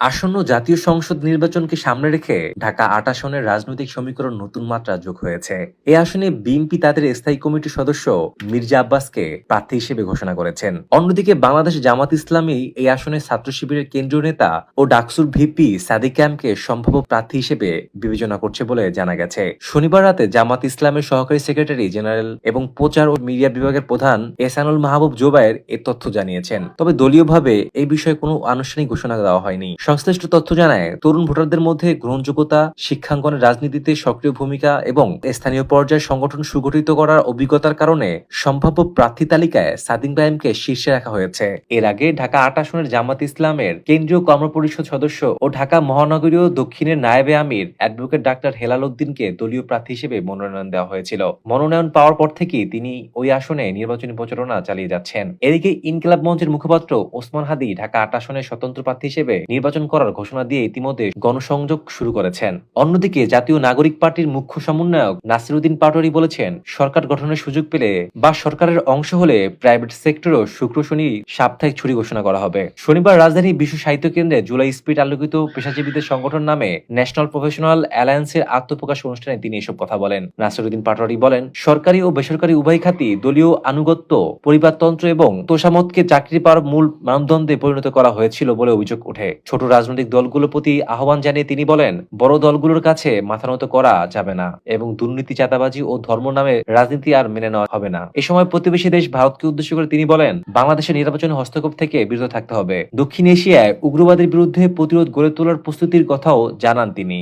আসন্ন জাতীয় সংসদ নির্বাচনকে সামনে রেখে ঢাকা আট আসনের রাজনৈতিক সমীকরণ নতুন মাত্রা যোগ হয়েছে। এই আসনে বিএনপি তাদের স্থায়ী কমিটির সদস্য মির্জা আব্বাসকে প্রার্থী হিসেবে ঘোষণা করেছেন। অন্যদিকে বাংলাদেশ জামাত ইসলামী এই আসনে ছাত্র শিবিরের কেন্দ্রীয় নেতা ও ডাকসুর ভিপি সাদিক ক্যাম্পকে সম্ভাব্য প্রার্থী হিসেবে বিবেচনা করছে বলে জানা গেছে। শনিবার রাতে জামাত ইসলামের সহকারী সেক্রেটারি জেনারেল এবং প্রচার ও মিডিয়া বিভাগের প্রধান এসানুল মাহবুব জোবায়ের এ তথ্য জানিয়েছেন। তবে দলীয়ভাবে এই বিষয়ে কোনো আনুষ্ঠানিক ঘোষণা দেওয়া হয়নি। সংশ্লিষ্ট তথ্য জানায়, তরুণ ভোটারদের মধ্যে গ্রহণযোগ্যতা শিক্ষাঙ্গনের রাজনীতিতে সক্রিয় ভূমিকা এবং স্থানীয় পর্যায়ে সংগঠন সুগঠিত করার অভিজ্ঞতার কারণে সম্ভাব্য প্রার্থী তালিকায় সাদিক ইব্রাহিমকে শীর্ষে রাখা হয়েছে। এর আগে ঢাকা আট আসনের জামাত ইসলামের কেন্দ্রীয় কর্মপরিষদ সদস্য ও ঢাকা মহানগরীয় দক্ষিণের নায়েবে আমির অ্যাডভোকেট ডাক্তার হেলাল উদ্দিনকে দলীয় প্রার্থী হিসেবে মনোনয়ন দেওয়া হয়েছিল। মনোনয়ন পাওয়ার পর থেকেই তিনি ওই আসনে নির্বাচনী প্রচারণা চালিয়ে যাচ্ছেন। এদিকে ইনকিলাব মঞ্চের মুখপাত্র ওসমান হাদি ঢাকা আট আসনের স্বতন্ত্র প্রার্থী হিসেবে নির্বাচন করার ঘোষণা দিয়ে ইতিমধ্যে গণসংযোগ শুরু করেছেন। অন্যদিকে জাতীয় নাগরিক পার্টির মুখ্য সমন্বয়ক নাসিরুদ্দিন পাটোয়ারি বলেছেন, সরকার গঠনের সুযোগ পেলে বা সরকারের অংশ হলে প্রাইভেট সেক্টরও শুক্র শনি সাপ্তাহিক ছুটি ঘোষণা করা হবে। শনিবার রাজধানী বিশ্ব সাহিত্য কেন্দ্রে জুলাই স্পিড আলোকিত পেশাজীবীদের সংগঠন নামে ন্যাশনাল প্রফেশনাল অ্যালায়েন্সের আত্মপ্রকাশ অনুষ্ঠানে তিনি এসব কথা বলেন। নাসিরুদ্দিন পাটোয়ারি বলেন, সরকারি ও বেসরকারি উভয় খাতি দলীয় আনুগত্য, পরিবারতন্ত্র এবং তোষামতকে চাকরি পাওয়ার মূল মানদণ্ডে পরিণত করা হয়েছিল বলে অভিযোগ ওঠে। ছোট রাজনৈতিক দলগুলোর প্রতি আহ্বান জানিয়ে তিনি বলেন, বড় দলগুলোর কাছে মাথা নত করা যাবে না এবং দুর্নীতি, চাঁদাবাজি ও ধর্ম নামে রাজনীতি আর মেনে নেওয়া হবে না। এ সময় প্রতিবেশী দেশ ভারতকে উদ্দেশ্য করে তিনি বলেন, বাংলাদেশের নির্বাচনে হস্তক্ষেপ থেকে বিরত থাকতে হবে। দক্ষিণ এশিয়ায় উগ্রবাদের বিরুদ্ধে প্রতিরোধ গড়ে তোলার প্রস্তুতির কথাও জানান তিনি।